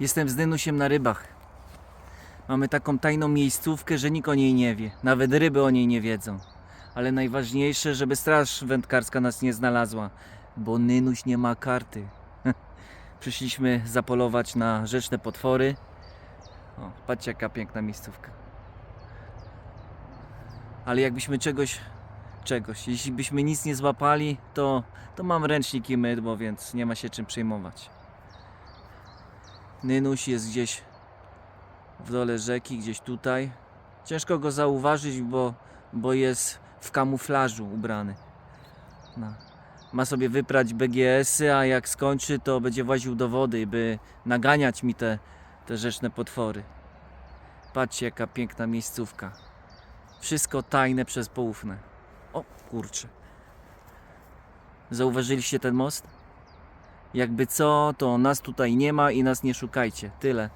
Jestem z Dynusiem na rybach. Mamy taką tajną miejscówkę, że nikt o niej nie wie. Nawet ryby o niej nie wiedzą. Ale najważniejsze, żeby straż wędkarska nas nie znalazła, bo Nynuś nie ma karty. Przyszliśmy zapolować na rzeczne potwory. O, patrzcie jaka piękna miejscówka. Ale jakbyśmy czegoś, czegoś, jeśli byśmy nic nie złapali, to, to mam ręcznik i mydło, więc nie ma się czym przejmować. Nynuś jest gdzieś w dole rzeki, gdzieś tutaj. Ciężko go zauważyć, bo, bo jest w kamuflażu ubrany. No. Ma sobie wyprać BGS-y, a jak skończy, to będzie właził do wody, by naganiać mi te, te rzeczne potwory. Patrzcie, jaka piękna miejscówka. Wszystko tajne przez poufne. O, kurczę. Zauważyliście ten most? Jakby co, to nas tutaj nie ma i nas nie szukajcie. Tyle.